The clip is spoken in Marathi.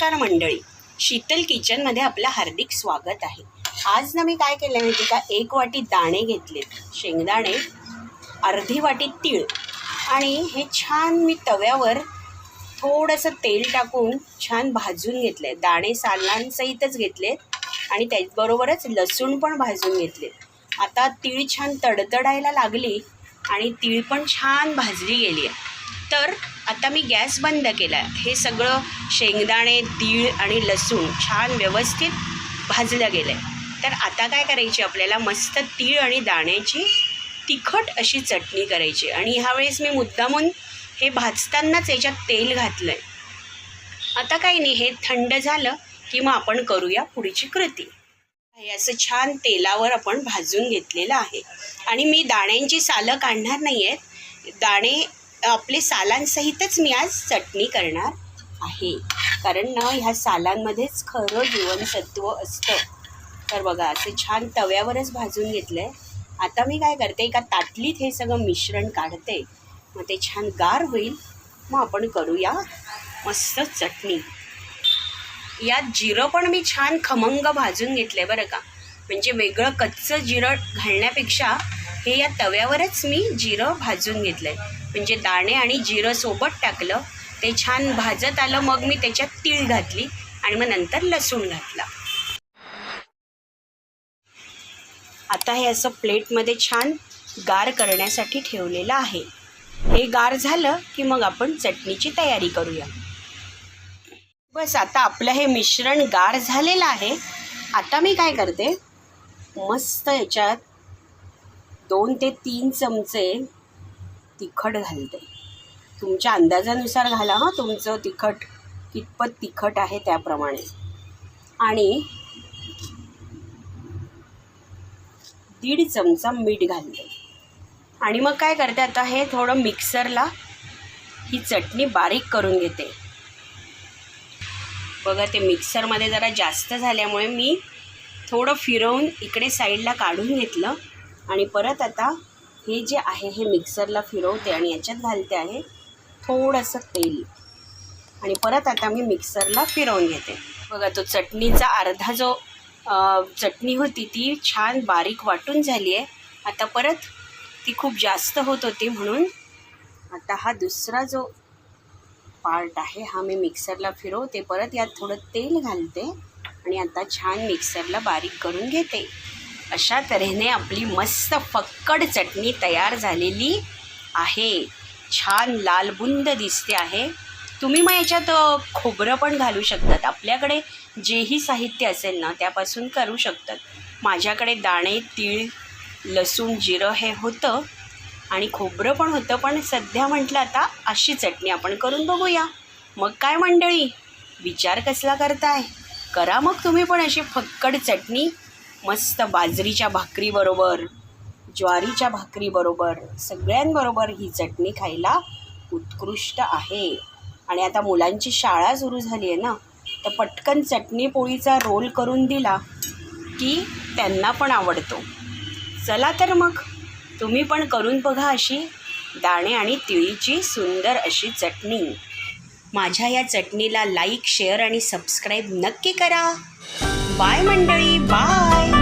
नमस्कार मंडळी. शीतल किचनमध्ये आपलं हार्दिक स्वागत आहे. आज ना मी काय केलं आहे माहिती का? एक वाटी दाणे घेतलेत. शेंगदाणे अर्धी वाटी तीळ आणि हे छान मी तव्यावर थोडंसं तेल टाकून छान भाजून घेतलं आहे दाणे सालांसहितच घेतलेत आणि त्याचबरोबरच लसूण पण भाजून घेतलेत. आता तीळ छान तडतडायला लागली आणि तीळ पण छान भाजली गेली आहे तर आता मी गॅस बंद केला. आहे हे सगळं शेंगदाणे तीळ आणि लसूण छान व्यवस्थित भाजलं गेलं आहे तर आता काय करायची आपल्याला? मस्त तीळ आणि दाण्याची तिखट अशी चटणी करायची. आणि ह्यावेळेस मी मुद्दामून हे भाजतानाच याच्यात तेल घातलं आहे आता काही नाही हे थंड झालं की मग आपण करूया पुढची कृती. हे असं छान तेलावर आपण भाजून घेतलेलं आहे. आणि मी दाण्यांची सालं काढणार नाही आहेत दाणे आपले सालांसहितच मी आज चटणी करणार आहे. कारण ना ह्या सालांमध्येच खरं जीवनसत्व असतं. तर बघा असे छान तव्यावरच भाजून घेतलं आहे आता मी काय करते एका ताटलीत हे सगळं मिश्रण काढते. मग ते छान गार होईल. मग आपण करूया मस्त चटणी. यात जिरं पण मी छान खमंग भाजून घेतलं आहे बरं का. म्हणजे वेगळं कच्चं जिरं घालण्यापेक्षा हे या तव्यावरच मी जिरं भाजून घेतलं आहे म्हणजे दाणे आणि जिरं सोबत टाकलं. ते छान भाजत आलं मग मी त्याच्यात तीळ घातली आणि मग नंतर लसूण घातला. आता हे असं प्लेटमध्ये छान गार करण्यासाठी ठेवलेलं आहे. हे गार झालं की मग आपण चटणीची तयारी करूया. बस आता आपलं हे मिश्रण गार झालेलं आहे. आता मी काय करते? मस्त याच्यात दोन ते तीन चमचे तिखट घालते. तुमच्या अंदाजानुसार घाला हां. तुमचं तिखट कितपत तिखट आहे त्याप्रमाणे. आणि दीड चमचा मीठ घालते. आणि मग काय करते आता हे थोडं मिक्सरला ही चटणी बारीक करून घेते. बघा ते मिक्सरमध्ये जरा जास्त झाल्यामुळे मी थोडं फिरवून इकडे साईडला काढून घेतलं. आणि परत आता हे जे आहे हे मिक्सरला फिरवते आणि याच्यात घालते आहे थोडंसं तेल. आणि परत आता मी मिक्सरला फिरवून घेते. बघा तो चटणीचा अर्धा जो चटणी होती ती छान बारीक वाटून झाली आहे. आता परत ती खूप जास्त होत होती म्हणून आता हा दुसरा जो पार्ट आहे हा मी मिक्सरला फिरवते. परत यात थोडं तेल घालते आणि आता छान मिक्सरला बारीक करून घेते. अशा तऱ्हेने आपली मस्त फक्कड चटणी तयार झालेली आहे. छान लालबुंद दिसते आहे. तुम्ही मग याच्यात खोबरं पण घालू शकतात. आपल्याकडे जेही साहित्य असेल ना त्यापासून करू शकतात. माझ्याकडे दाणे तीळ लसूण जिरं हे होतं आणि खोबरं पण होतं पण सध्या म्हटलं आता अशी चटणी आपण करून बघूया. मग काय मंडळी? विचार कसला करताय? करा मग तुम्ही पण अशी फक्कड चटणी. मस्त बाजरीच्या भाकरीबरोबर ज्वारीच्या भाकरीबरोबर सगळ्यांबरोबर ही चटणी खायला उत्कृष्ट आहे. आणि आता मुलांची शाळा सुरू झाली आहे ना तर पटकन चटणी पोळीचा रोल करून दिला की त्यांना पण आवडतो. चला तर मग तुम्ही पण करून बघा अशी दाणे आणि तिळीची सुंदर अशी चटणी. माझ्या या चटणीला लाईक शेअर आणि सबस्क्राईब नक्की करा. Bye, Monday. Bye.